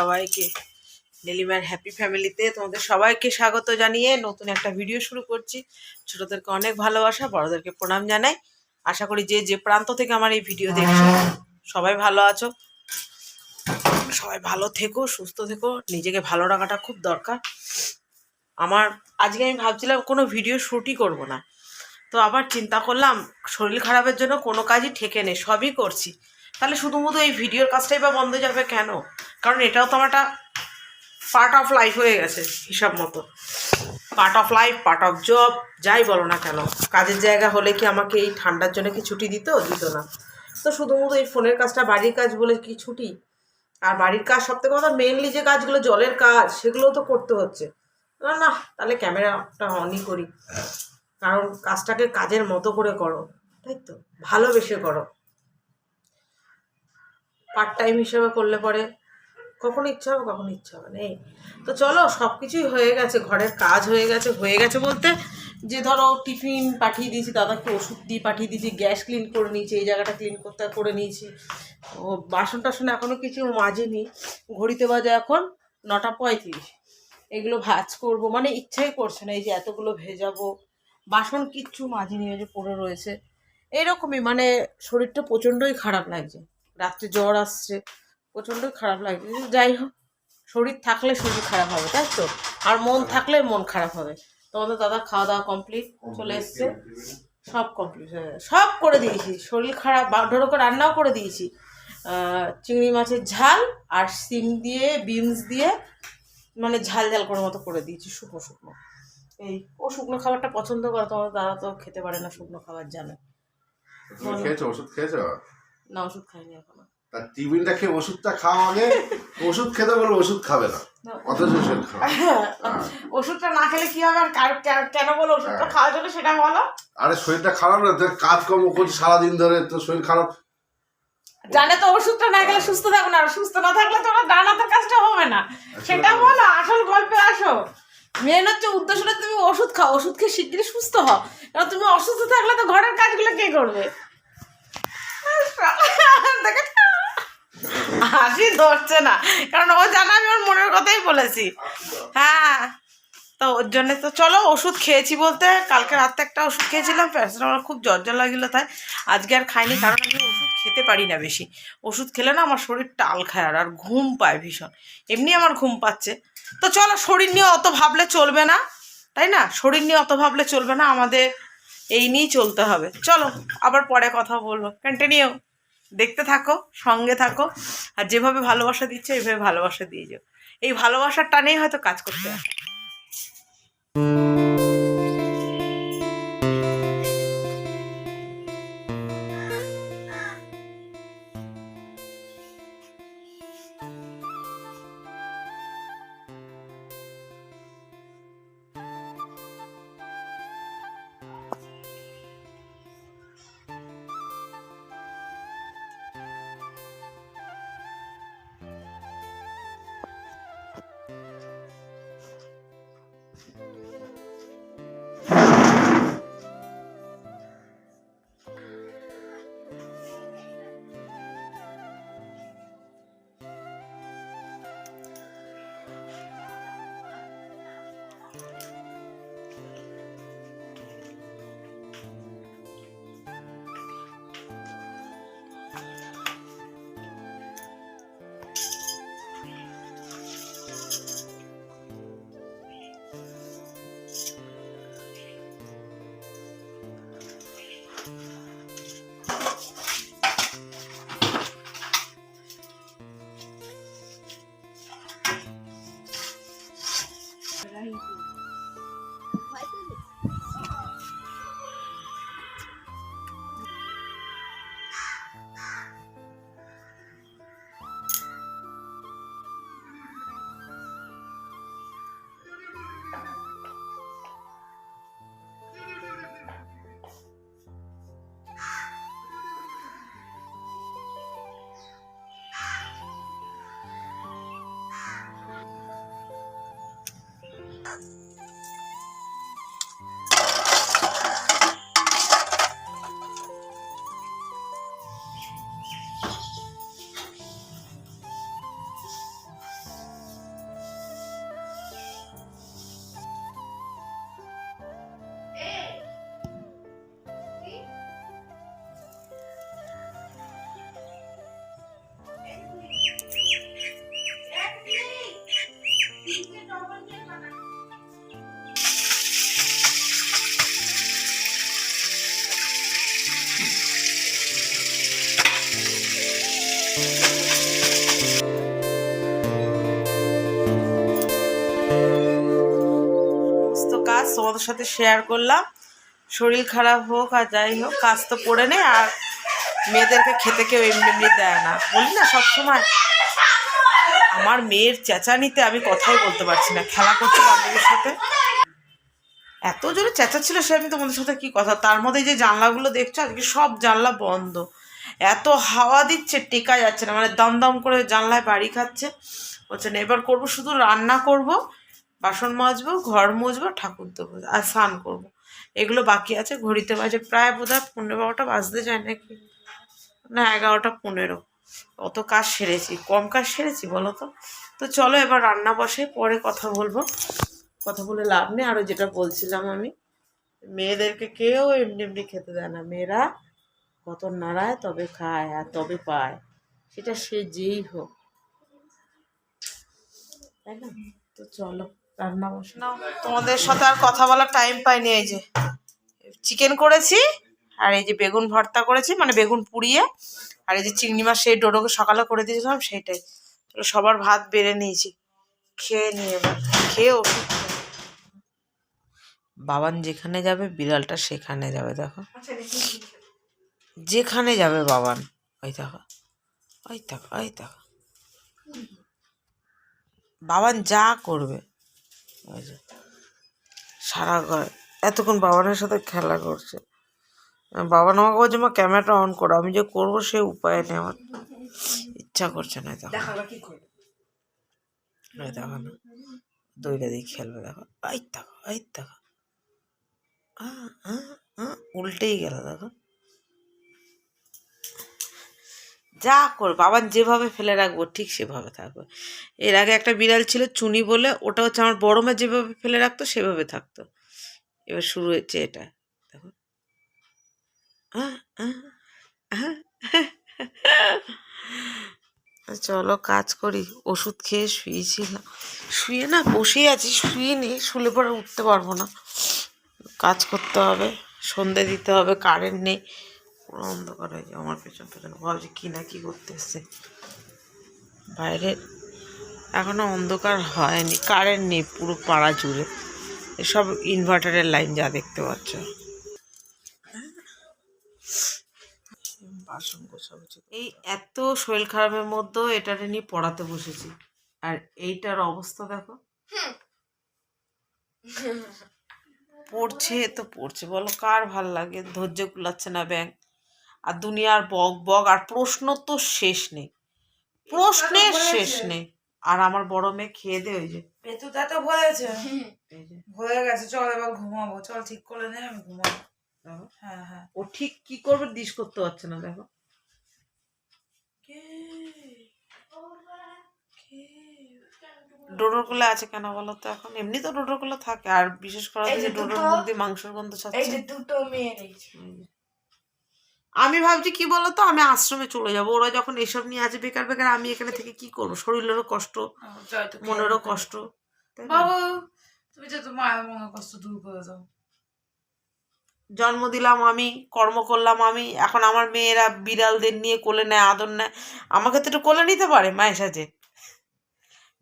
সবাইকে। নীলিমার হ্যাপি ফ্যামিলিতে তোমাদের সবাইকে স্বাগত জানিয়ে নতুন একটা ভিডিও শুরু করছি। ছোটদেরকে অনেক ভালোবাসা, বড়দেরকে প্রণাম জানাই। আশা করি যে যে প্রান্ত থেকে আমার এই ভিডিও দেখছ, সবাই ভালো আছো। সবাই ভালো থেকো, সুস্থ থেকো। নিজেকে ভালো রাখাটা খুব দরকার। আমার, আজকে আমি ভাবছিলাম কোনো ভিডিও শ্যুটই করব না। তো আবার চিন্তা করলাম, শরীর খারাপের জন্য কোনো কাজই ঠেকে নেই, সবই করছি। তাহলে শুধুমুধু এই ভিডিওর কাজটাই বা বন্ধ যাবে কেন? কারণ এটাও তো আমার একটা পার্ট অফ লাইফ হয়ে গেছে, হিসাব মতো। Part of life part of job যাই বলো না কেন। কাজের জায়গা হলে কি আমাকে এই ঠান্ডার জন্য কি ছুটি দিত দিত না? তো শুধুমুধু এই ফোনের কাজটা বাড়ির কাজ বলে কি ছুটি? আর বাড়ির কাজ সব থেকে কথা মেনলি যে কাজগুলো জলের কাজ সেগুলোও তো করতে হচ্ছে। না না, তাহলে ক্যামেরাটা অনই করি। কারণ কাজটাকে কাজের মতো করে করো, তাই তো? ভালোবেসে করো। পার্ট টাইম হিসেবে করলে পরে কখনো ইচ্ছা হবে, কখনো ইচ্ছা হবে না, এই। তো চলো সব কিছুই হয়ে গেছে, ঘরের কাজ হয়ে গেছে হয়ে গেছে বলতে যে ধরো টিফিন পাঠিয়ে দিয়েছি, দাদাকে ওষুধ দিয়ে পাঠিয়ে দিয়েছি, গ্যাস ক্লিন করে নিয়েছি, এই জায়গাটা ক্লিন করতে করে নিয়েছি। ও বাসন টাসন এখনও কিছু মাজেনি, ঘড়িতে বাজে এখন নটা পঁয়ত্রিশ। এগুলো ভাজ করব মানে ইচ্ছাই করছে না, এই যে এতগুলো ভেজাবো, বাসন কিচ্ছু মাজিনি ওই যে পড়ে রয়েছে। এইরকমই মানে শরীরটা প্রচণ্ডই খারাপ লাগছে। রাত্রে জ্বর আসছে প্রচণ্ড খারাপ লাগছে। কিন্তু যাই হোক শরীর থাকলে শরীর খারাপ হবে তাই তো? আর মন থাকলে মন খারাপ হবে। তোমাদের দাদা খাওয়া দাওয়া কমপ্লিট চলে এসছে। সব কমপ্লিট হয়ে সব করে দিয়েছি। শরীর খারাপ করে রান্নাও করে দিয়েছি। চিংড়ি মাছের ঝাল আর সিম দিয়ে বিনস দিয়ে মানে ঝাল ঝাল করার মতো করে দিয়েছি শুকনো শুকনো। এই ও শুকনো খাবারটা পছন্দ করে তোমার দাদা তো খেতে পারে না শুকনো খাবার জানে। ওষুধ খেয়েছো? না ওষুধ খাইনি এখনও। তার টিফিনটা খেয়ে ওষুধটা খাওয়া আগে ওষুধ খেতে বলে ওষুধ খাবে না। অথচ ওষুধ খাওয়া ওষুধটা না খেলে কি হবে আর কেন- বলো ওষুধটা হ্যাঁ। খাওয়ার জন্য সেটা বলো? আরে শরীরটা খারাপ না তোর কাজকর্ম সারাদিন ধরে তোর শরীর খারাপ। জানে তো ওষুধটা না খেলে সুস্থ থাকবে না আর সুস্থ না থাকলে তো ওরা ডানাতে কাজটা হবে না। সেটা বলো আসল গল্পে আসো। মেন হচ্ছে উদ্দেশ্যটা তুমি ওষুধ খাও ওষুধ খেয়ে শিগগিরই সুস্থ হও। কারণ তুমি অসুস্থ থাকলে তো ঘরের কাজগুলো কে করবে? হাসি ধরছে না। কারণ ও জানা আমি ওর মনের কথাই বলেছি। হ্যাঁ। তো ওর জন্য তো চলো ওষুধ খেয়েছি বলতে। কালকে রাতে একটা ওষুধ খেয়েছিলাম, প্যারাসিটামল খুব জ্বর লাগিল তাই। আজকে আর খাইনি কারণ আমি ওষুধ খেতে পারি না বেশি। ওষুধ খেলে না আমার শরীর টাল খায় আর আর ঘুম পায় ভীষণ। এমনি আমার ঘুম পাচ্ছে। তো চলো শরীর নিয়ে অত ভাবলে চলবে না, তাই না? শরীর নিয়ে অত ভাবলে চলবে না আমাদের এই নিয়েই চলতে হবে। চলো, আবার পরে কথা বলব। কন্টিনিউ দেখতে থাকো, সঙ্গে থাকো, আর যেভাবে ভালোবাসা দিচ্ছ, এইভাবে ভালোবাসা দিয়ে যাও। এই ভালোবাসার টানেই হয়তো কাজ করতে হয় তোমাদের সাথে শেয়ার করলাম। শরীর খারাপ হোক আর যাই হোক, কাজ তো করে নেই আর মেয়েদেরকে খেতে কেউ এমনি এমনি দেয় না। বলি না সবসময়, আমার মেয়ের চেঁচানিতে আমি কথাই বলতে পারছি না, খেলা করছে বান্ধবীর সাথে। এত জোরে চেঁচাচ্ছিল সে আমি তোমাদের সাথে কি কথা, তার মধ্যে যে জানলাগুলো দেখছ, আজকে সব জানলা বন্ধ। এত হাওয়া দিচ্ছে টেকা যাচ্ছে না মানে দম দম করে জানলায় বাড়ি খাচ্ছে। বলছে না, এবার করব শুধু রান্না করব বাসন মাজবো, ঘর মুছবো ঠাকুর দেবো, আর স্নান করব। এগুলো বাকি আছে, ঘড়িতে বাজে প্রায় বোধ হয় পনেরো বারোটা বাজতে যায় নাকি? না, এগারোটা পনেরো। অত কাজ সেরেছি, কম কাজ সেরেছি, বলো তো? তো চলো এবার রান্না বসে, পরে কথা বলব। কথা বলে লাভ নেই আরও যেটা বলছিলাম আমি। মেয়েদেরকে কেউ এমনি এমনি খেতে দেয় না। মেয়েরা কত নাড়ায়, তবে খায়, আর তবে পায়। সেটা সে যেই হোক। তাই না? তো চলো। রান্না বসে। নাও তোমাদের সাথে আর কথা বলার টাইম পাইনি এই যে চিকেন করেছি আর এই যে বেগুন ভর্তা করেছি মানে বেগুন পুড়িয়ে আর এই যে চিংড়ি মাছ সেই ডোডোকে সকালে করে দিয়েছিলাম সেইটাই। সবার ভাত বেড়ে নিয়েছি। খেয়ে নিয়ে এবার খেয়ে ওষুধ বাবান যেখানে যাবে বিড়ালটা সেখানে যাবে দেখো। যেখানে যাবে বাবান ওই দেখো ওই দেখো ওই দেখো। বাবান যা করবে। ওই যে সারা ঘর। এতক্ষণ বাবানের সাথে খেলা করছে। বাবা আমাকে বলছে মা ক্যামেরাটা অন করো। আমি যে করব সে উপায় নেই আমার। ইচ্ছা করছে না দেখো। দেখো না দইটা দিয়ে খেলবে দেখো। এই দেখো এই দেখো। উল্টেই গেল দেখো। যা কর বাবার যেভাবে ফেলে রাখব ঠিক সেভাবে থাকবে। এর আগে একটা বিড়াল ছিল চুনি বলে, ওটা হচ্ছে আমার বড় মা যেভাবে ফেলে রাখতো সেভাবে থাকতো। এবার শুরু হয়েছে এটা। দেখো। চলো কাজ করি, ওষুধ খেয়ে শুয়েছিলাম। শুয়ে না, বসেই আছি, শুয়ে নেই, শুলে পরে উঠতে পারব না। কাজ করতে হবে, সন্ধে দিতে হবে, কারেন্ট নেই। পুরো অন্ধকার হয়ে যায়, আমার পেছন পেছন ভাবছি কী না কী করতে এসছে বাইরে এখনও অন্ধকার হয়নি কারেন্ট নেই পুরো পাড়া জুড়ে। এসব ইনভার্টারের লাইন যা দেখতে পাচ্ছ। বাসন গোছাগুছি এই এত শরীর খারাপের মধ্যেও এটারে নিয়ে পড়াতে বসেছি। আর এইটার অবস্থা দেখো। পড়ছে তো পড়ছে, বলো কার ভালো লাগে? ধৈর্য কুলাচ্ছে না ব্যাংক আর দুনিয়ার বক বক আর প্রশ্ন তো শেষ নেই। প্রশ্নের শেষ নেই। আর আমার বড় মেয়ে খেয়ে দে ওই যে। পেতুটা তো বলেছে। হয়ে গেছে। চল এবার ঘুমাবো। চল ঠিক করে নে আমি ঘুমাবো। হ্যাঁ হ্যাঁ। ও ঠিক কি করবে করতে পারছে না দেখো। ডোডোরগুলো আছে কেন বলো তো এখন? এমনি তো ডোডোরগুলো থাকে। আর বিশেষ করে ডোডোর দিয়ে মাংসের গন্ধ এই যে দুটো মেয়ে আমি ভাবছি কি বলতো? আমি আশ্রমে চলে যাব। ওরা যখন এসব নিয়ে আছে বেকার বেকার আমি এখানে থেকে কি করব? শরীরেরও কষ্ট মনেরও কষ্ট বাবু তুমি যে তোমার মায়ের মনের কষ্ট দূর করে দাও। জন্ম দিলাম আমি কর্ম করলাম আমি এখন আমার মেয়েরা বিড়ালদের নিয়ে কোলে নেয় আদর নেয়। আমাকে তো একটু কোলে নিতে পারে মায়ের সাথে।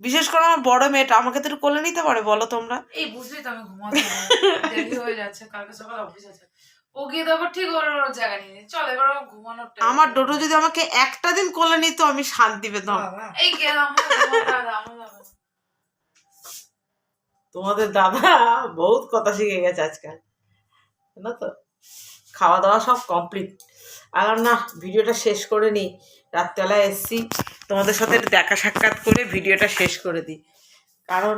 বিশেষ করে আমার বড় মেয়েটা আমাকে তো একটু কোলে নিতে পারে বলো তোমরা। এই বুঝলি তো আমি ঘুমাতে দেরি হয়ে যাচ্ছে কালকে সকালে অফিস আছে। ও গিয়ে তারপর ঠিক ওর ওর জায়গা নিয়ে। চল এবার আমার ঘুমানোর আমার ডোডো যদি আমাকে একটা দিন কোলে নিত আমি শান্তি পেতাম। এই গেলাম না। তোমাদের দাদা বহুত কথা শিখে গেছে আজকাল। জানো তো? খাওয়া দাওয়া সব কমপ্লিট আর না ভিডিওটা শেষ করে নিই রাত্রেবেলায় এসছি। তোমাদের সাথে দেখা সাক্ষাৎ করে ভিডিওটা শেষ করে দিই। কারণ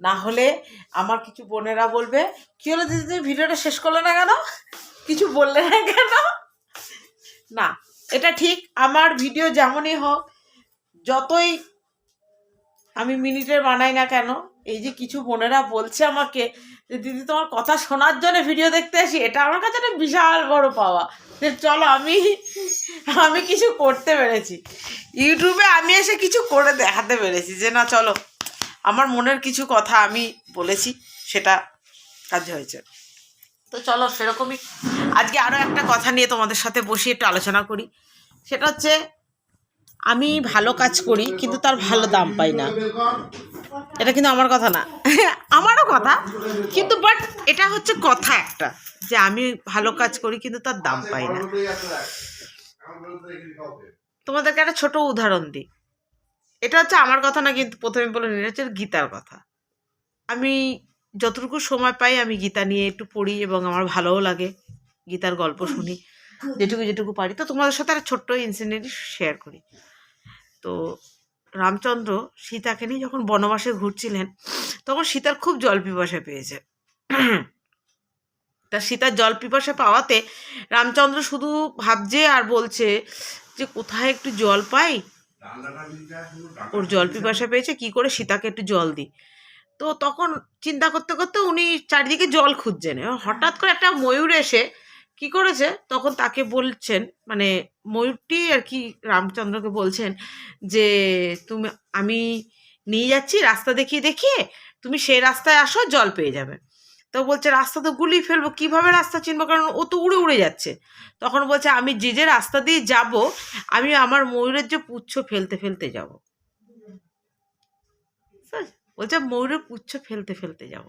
না হলে আমার কিছু বোনেরা বলবে, কি হলো দিদি, তুমি ভিডিওটা শেষ করলে না কেন? কিছু বললে না কেন? না, এটা ঠিক, আমার ভিডিও যেমনই হোক, যতই আমি মিনিটের বানাই না কেন, এই যে কিছু বোনেরা বলছে আমাকে যে, দিদি, তোমার কথা শোনার জন্য ভিডিও দেখতে আসি? এটা আমার কাছে একটা বিশাল বড় পাওয়া। যে, চলো, আমি আমি কিছু করতে পেরেছি। ইউটিউবে আমি এসে কিছু করে দেখাতে পেরেছি, যে, না, চলো আমার মনের কিছু কথা আমি বলেছি, সেটা কাজ হয়েছে। তো চলো সেরকমই। আজকে আরও একটা কথা নিয়ে তোমাদের সাথে বসে একটু আলোচনা করি। সেটা হচ্ছে, আমি ভালো কাজ করি, কিন্তু তার ভালো দাম পাই না। এটা কিন্তু আমার কথা না। আমারও কথা, কিন্তু বাট এটা হচ্ছে কথা একটা, যে আমি ভালো কাজ করি, কিন্তু তার দাম পাই না। তোমাদেরকে একটা ছোট উদাহরণ দিই। এটা হচ্ছে আমার কথা না কিন্তু প্রথমে বলে নিয়ে হচ্ছে গীতার কথা। আমি যতটুকু সময় পাই আমি গীতা নিয়ে একটু পড়ি এবং আমার ভালোও লাগে গীতার গল্প শুনি। যেটুকু যেটুকু পারি। তো তোমাদের সাথে একটা ছোট্ট ইনসিডেন্ট শেয়ার করি। তো রামচন্দ্র সীতাকে নিয়ে যখন বনবাসে ঘুরছিলেন, তখন সীতার খুব জল পিপাসা পেয়েছে। তা সীতার জল পিপাসা পাওয়াতে রামচন্দ্র শুধু ভাবছে আর বলছে যে কোথায় একটু জল পাই? ওর জল পিপাসা পেয়েছে কি করে? সীতাকে একটু জল দিই। তো তখন চিন্তা করতে করতে উনি চারিদিকে জল খুঁজছেন হঠাৎ করে একটা ময়ূর এসে কি করেছে? তখন তাকে বলছেন মানে ময়ূরটি আর কি রামচন্দ্রকে বলছেন যে তুমি আমি নিয়ে যাচ্ছি রাস্তা দেখিয়ে দেখিয়ে তুমি সেই রাস্তায় আসো জল পেয়ে যাবে। তো বলছে, রাস্তা তো গুলিয়ে ফেলব, কীভাবে রাস্তা চিনবো? কারণ ও তো উড়ে উড়ে যাচ্ছে। তখন বলছে, আমি যে যে রাস্তা দিয়ে যাব, আমি আমার ময়ূরের যে পুচ্ছ ফেলতে ফেলতে যাব। বলছে, ময়ূরের পুচ্ছ ফেলতে ফেলতে যাব।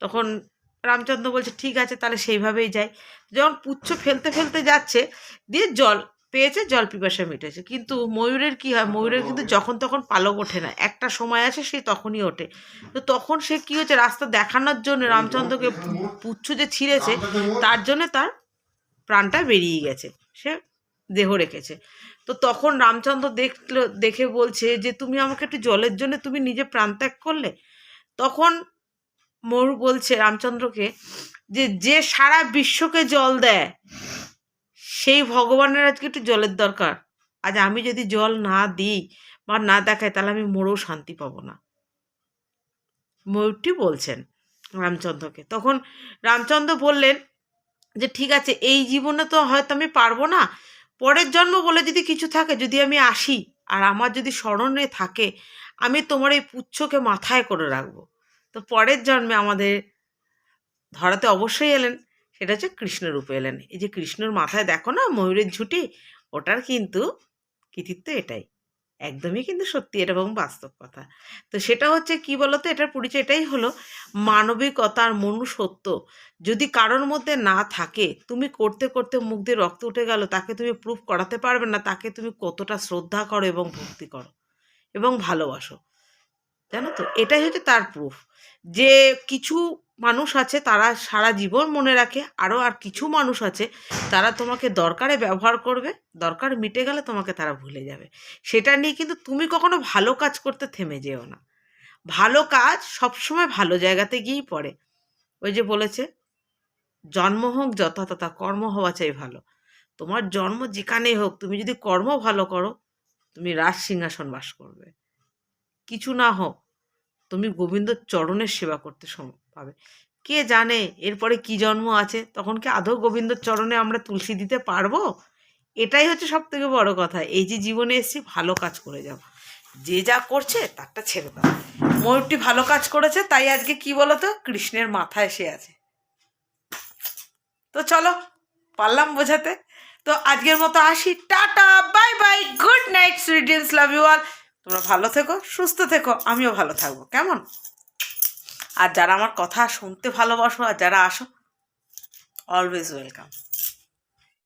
তখন রামচন্দ্র বলছে, ঠিক আছে, তাহলে সেইভাবেই যাই। যখন পুচ্ছ ফেলতে ফেলতে যাচ্ছে, দিয়ে জল পেয়েছে জল পিপাসা মিটেছে। কিন্তু ময়ূরের কি হয় ময়ূরের কিন্তু যখন তখন পালক ওঠে না। একটা সময় আছে সে তখনই ওঠে। তো তখন সে কি হচ্ছে রাস্তা দেখানোর জন্য রামচন্দ্রকে পুচ্ছ যে ছিঁড়েছে তার জন্য তার প্রাণটা বেরিয়ে গেছে। সে দেহ রেখেছে। তো তখন রামচন্দ্র দেখল দেখে বলছে যে তুমি আমাকে একটু জলের জন্য তুমি নিজে প্রাণত্যাগ করলে? তখন ময়ূর বলছে রামচন্দ্রকে যে যে সারা বিশ্বকে জল দেয় সেই ভগবানের আজকে একটু জলের দরকার। আজ আমি যদি জল না দিই বা না দেখাই, তাহলে আমি মরেও শান্তি পাবো না। ময়ূরটি বলছেন রামচন্দ্রকে। তখন রামচন্দ্র বললেন যে, ঠিক আছে, এই জীবনে তো হয়তো আমি পারব না। পরের জন্ম বলে যদি কিছু থাকে, যদি আমি আসি আর আমার যদি স্মরণে থাকে, আমি তোমার এই পুচ্ছকে মাথায় করে রাখব। তো পরের জন্মে আমাদের ধরাতে অবশ্যই এলেন। সেটা হচ্ছে কৃষ্ণরূপে এলেন। এই যে কৃষ্ণর মাথায় দেখো না ময়ূরের ঝুঁটি, ওটার কিন্তু কৃতিত্ব এটাই। একদমই কিন্তু সত্যি এটা এবং বাস্তব কথা। তো সেটা হচ্ছে কি বলতো? এটার পরিচয় এটাই হলো মানবিকতার মনুষ্যত্ব। যদি কারোর মধ্যে না থাকে, তুমি করতে করতে মুখ দিয়ে রক্ত উঠে গেল, তাকে তুমি প্রুফ করাতে পারবে না, তাকে তুমি কতটা শ্রদ্ধা করো এবং ভক্তি করো এবং ভালোবাসো। জানো তো? এটাই হচ্ছে তার প্রুফ যে কিছু মানুষ আছে, তারা সারা জীবন মনে রাখে আরও আর কিছু মানুষ আছে, তারা তোমাকে দরকারে ব্যবহার করবে, দরকার মিটে গেলে তোমাকে তারা ভুলে যাবে। সেটা নিয়ে কিন্তু তুমি কখনো ভালো কাজ করতে থেমে যেও না। ভালো কাজ সবসময় ভালো জায়গাতে গিয়েই পড়ে। ওই যে বলেছে, জন্ম হোক যথা তথা কর্ম হওয়া চাই ভালো। তোমার জন্ম যেখানেই হোক, তুমি যদি কর্ম ভালো করো, তুমি রাজ সিংহাসন বাস করবে। কিছু না হোক, তুমি গোবিন্দ চরণের সেবা করতে সম- পাবে। কে জানে এরপরে কি জন্ম আছে? তখন কি আদৌ গোবিন্দর চরণে আমরা তুলসী দিতে পারব? এটাই হচ্ছে সব থেকে বড় কথা। এই যে জীবনে এসেছি ভালো কাজ করে যাও। যে যা করছে তারটা ছেড়ে দাও। ময়ূরটি ভালো কাজ করেছে, তাই আজকে কি বলতো? কৃষ্ণের মাথায় এসে আছে। তো চলো, পারলাম বোঝাতে। তো আজকের মতো আসি। Tata, bye bye, good night sweeties love you all. তোমরা ভালো থেকো, সুস্থ থেকো, আমিও ভালো থাকব। কেমন? আর যারা আমার কথা শুনতে ভালোবাসো আর যারা আসো অলওয়েজ ওয়েলকাম